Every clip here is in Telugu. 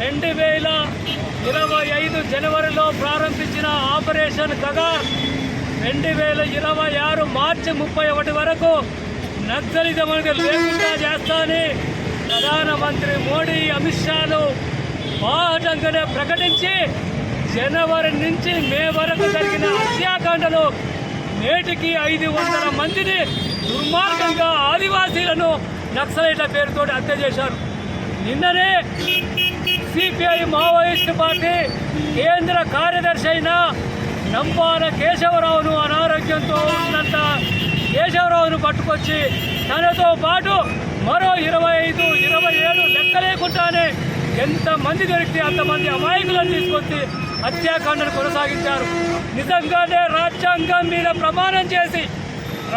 రెండు వేల ఇరవై ఐదు జనవరిలో ప్రారంభించిన ఆపరేషన్ గగార్ రెండు వేల ఇరవై ఆరు మార్చి ముప్పై ఒకటి వరకు నక్సలిజం అనేది లేకుండా చేస్తానని ప్రధానమంత్రి మోడీ అమిత్ షాలు బాహటంగానే ప్రకటించి జనవరి నుంచి మే వరకు జరిగిన హత్యాకాండలు నేటికి ఐదు వందల మందిని దుర్మార్గంగా ఆదివాసీలను నక్సలైట్ల పేరుతో హత్య చేశారు. నిన్ననే సిపిఐ మావోయిస్టు పార్టీ కేంద్ర కార్యదర్శి అయిన నంబాల కేశవరావును అనారోగ్యంతో ఉన్నంత కేశవరావును పట్టుకొచ్చి తనతో పాటు మరో ఇరవై ఐదు ఇరవై ఏడు లెక్కలేకుండానే ఎంతమంది దొరికితే అంతమంది అమాయకులను తీసుకొచ్చి హత్యాకాండను కొనసాగించారు. నిజంగానే రాజ్యాంగం మీద ప్రమాణం చేసి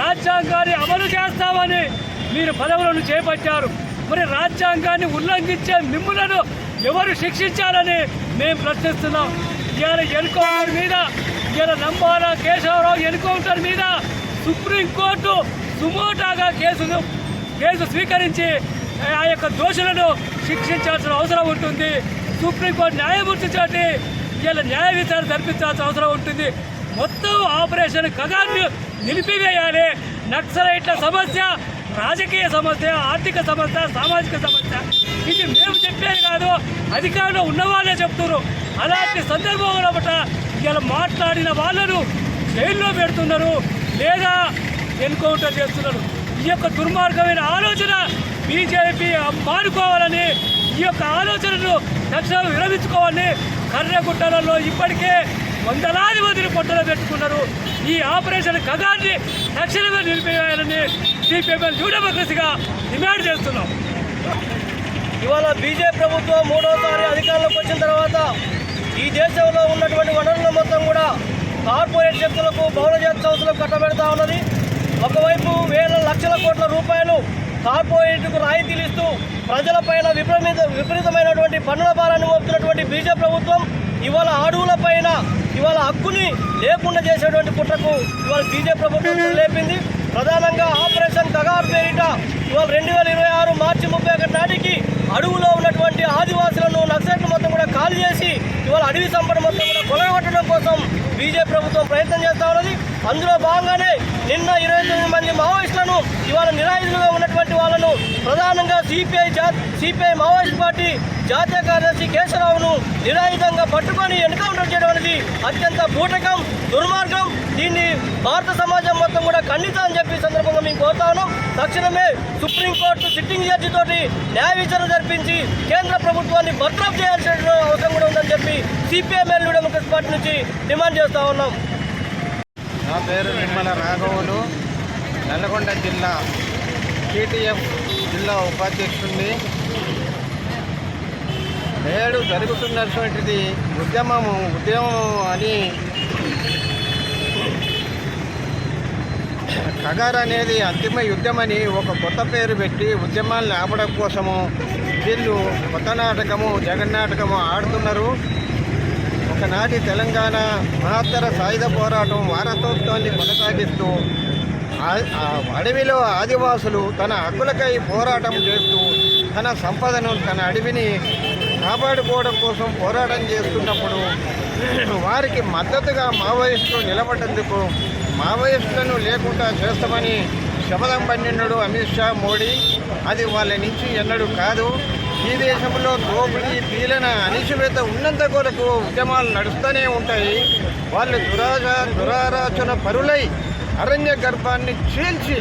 రాజ్యాంగాన్ని అమలు చేస్తామని మీరు పదవులను చేపట్టారు. మరి రాజ్యాంగాన్ని ఉల్లంఘించే మిమ్ములను ఎవరు శిక్షించాలని మేము ప్రశ్నిస్తున్నాం. ఇవాళ ఎన్కౌంటర్ మీద ఇవాళ నంబాల కేశవరావు ఎన్కౌంటర్ మీద సుప్రీంకోర్టు సుమోటాగా కేసును కేసు స్వీకరించి ఆ యొక్క దోషులను శిక్షించాల్సిన అవసరం ఉంటుంది. సుప్రీంకోర్టు న్యాయమూర్తి చోటి ఇలా న్యాయ విచారణ జరిపించాల్సిన అవసరం ఉంటుంది. మొత్తం ఆపరేషన్ కగాన్ని నిలిపివేయాలి. నక్సలైట్ల సమస్య రాజకీయ సమస్య ఆర్థిక సమస్య సామాజిక సమస్య. ఇది మేము చెప్పేది కాదు అధికారంలో ఉన్నవాళ్ళే చెప్తున్నారు. అలాంటి సందర్భంలో బట్ట ఇలా మాట్లాడిన వాళ్ళను జైల్లో పెడుతున్నారు లేదా ఎన్కౌంటర్ చేస్తున్నారు. ఈ యొక్క దుర్మార్గమైన ఆలోచన బీజేపీ మానుకోవాలని ఈ యొక్క ఆలోచనను తక్షణం విరమించుకోవాలని కర్రగుట్టలలో ఇప్పటికే వందలాది మందిని పొట్టలో పెట్టుకున్నారు. ఈ ఆపరేషన్ కథాన్ని తక్షణమే నిలిపివేయాలని సిపిఎంఎల్ న్యూ డెమోక్రసీగా డిమాండ్ చేస్తున్నాం. ఇవాళ బీజేపీ ప్రభుత్వం మూడోసారి అధికారంలోకి వచ్చిన తర్వాత ఈ దేశంలో ఉన్నటువంటి వనరుల మొత్తం కూడా కార్పొరేట్ శక్తులకు బహుళజాతి సంస్థలకు కట్టబెడతా ఉన్నది. ఒకవైపు వేల లక్షల కోట్ల రూపాయలు కార్పొరేట్కు రాయితీలు ఇస్తూ ప్రజలపైన విపరీత విపరీతమైనటువంటి పన్నుల భారాన్ని మోపుతున్నటువంటి బీజేపీ ప్రభుత్వం ఇవాళ అడవులపైన ఇవాళ హక్కుని లేకుండా చేసేటువంటి కుట్రకు ఇవాళ బీజేపీ ప్రభుత్వం లేపింది. ప్రధానంగా ఆపరేషన్ కగార్ పేరిట ఇవాళ రెండు వేల ఇరవై ఆరు మార్చి ముప్పై ఒకటి నాటికి అడవులో ఉన్నటువంటి ఆదివాసులను నక్సలైట్లు మొత్తం కూడా ఖాళీ చేసి ఇవాళ అడవి సంపద మొత్తం కూడా కొలగొట్టడం కోసం బీజేపీ ప్రభుత్వం ప్రయత్నం చేస్తా ఉన్నది. అందులో భాగంగానే నిన్న ఇరవై తొమ్మిది మంది మావోయిస్టులను ఇవాళ నిరాయుధులుగా ఉన్నటువంటి వాళ్ళను ప్రధానంగా సిపిఐ జా సిపిఐ మావోయిస్ట్ పార్టీ జాతీయ కార్యదర్శి కేశవరావును నిరాయుధంగా పట్టుకొని ఎన్కౌంటర్ చేయడం అనేది అత్యంత బూటకం దుర్మార్గం. దీన్ని భారత సమాజం మొత్తం కూడా ఖండిత అని చెప్పి సందర్భంగా మేము కోరుతా ఉన్నాం. తక్షణమే సుప్రీంకోర్టు సిట్టింగ్ జడ్జి తోటి న్యాయ విచారణ జరిపించి కేంద్ర ప్రభుత్వాన్ని బర్తరఫ్ చేయాల్సిన అవసరం కూడా ఉందని చెప్పి సిపిఎంఎల్ డెమోక్రసీ పార్టీ నుంచి డిమాండ్ చేస్తా ఉన్నాం. నా పేరు నిర్మల రాఘవులు. నల్గొండ జిల్లా టీటీఎఫ్ జిల్లా ఉపాధ్యక్షుడిని నేడు జరుగుతున్నటువంటిది ఉద్యమము ఉద్యమం అని కగార్ అనేది అంతిమ యుద్ధమని ఒక కొత్త పేరు పెట్టి ఉద్యమాలను ఆపడం కోసము వీళ్ళు కొత్త నాటకము జగన్నాటకము ఆడుతున్నారు. ఒకనాటి తెలంగాణ మహత్తర సాయుధ పోరాటం వారసత్వాన్ని కొనసాగిస్తూ అడవిలో ఆదివాసులు తన హక్కులకై పోరాటం చేస్తూ తన సంపదను తన అడవిని కాపాడుకోవడం కోసం పోరాటం చేస్తున్నప్పుడు వారికి మద్దతుగా మావోయిస్టులు నిలబడేందుకు మావోయిస్టులను లేకుండా చేస్తామని శపథం పన్నెండు అమిత్ షా మోడీ. అది వాళ్ళ నుంచి ఎన్నడూ కాదు. ఈ దేశంలో దోపిడీ పీలన అణిచివేత ఉన్నంత కొరకు ఉద్యమాలు నడుస్తూనే ఉంటాయి. వాళ్ళు దురాజ దురారాచన పరులై అరణ్య గర్భాన్ని చీల్చి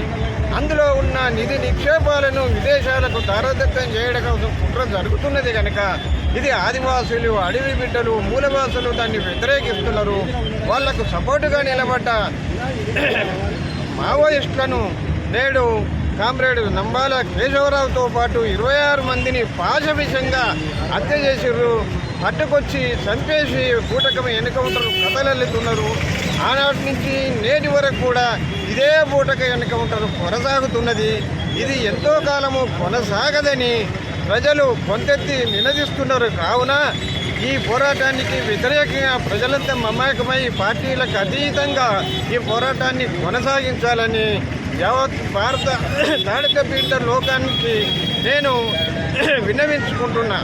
అందులో ఉన్న నిధి నిక్షేపాలను విదేశాలకు దారదత్తం చేయడం కుట్ర జరుగుతున్నది కనుక ఇది ఆదివాసులు అడవి బిడ్డలు మూలవాసులు దాన్ని వ్యతిరేకిస్తున్నారు. వాళ్ళకు సపోర్టుగా నిలబడ్డ మావోయిస్టులను నేడు కామ్రేడ్ నంబాల కేశవరావుతో పాటు ఇరవై ఆరు మందిని పాశవిషంగా హత్య చేసిర్రు. పట్టుకొచ్చి చంపేసి బూటకం ఎన్కౌంటర్ కథలెల్లుతున్నారు ఆనాటి నుంచి నేటి వరకు కూడా ఇదే బూటక ఎన్కౌంటర్ కొనసాగుతున్నది. ఇది ఎంతో కాలము కొనసాగదని ప్రజలు కొంతెత్తి నినదిస్తున్నారు. కావున ఈ పోరాటానికి వ్యతిరేకంగా ప్రజలంతా మమేకమై పార్టీలకు అతీతంగా ఈ పోరాటాన్ని కొనసాగించాలని యావత్ భారత తాడక పీఠ లోకానికి నేను విన్నవించుకుంటున్నా.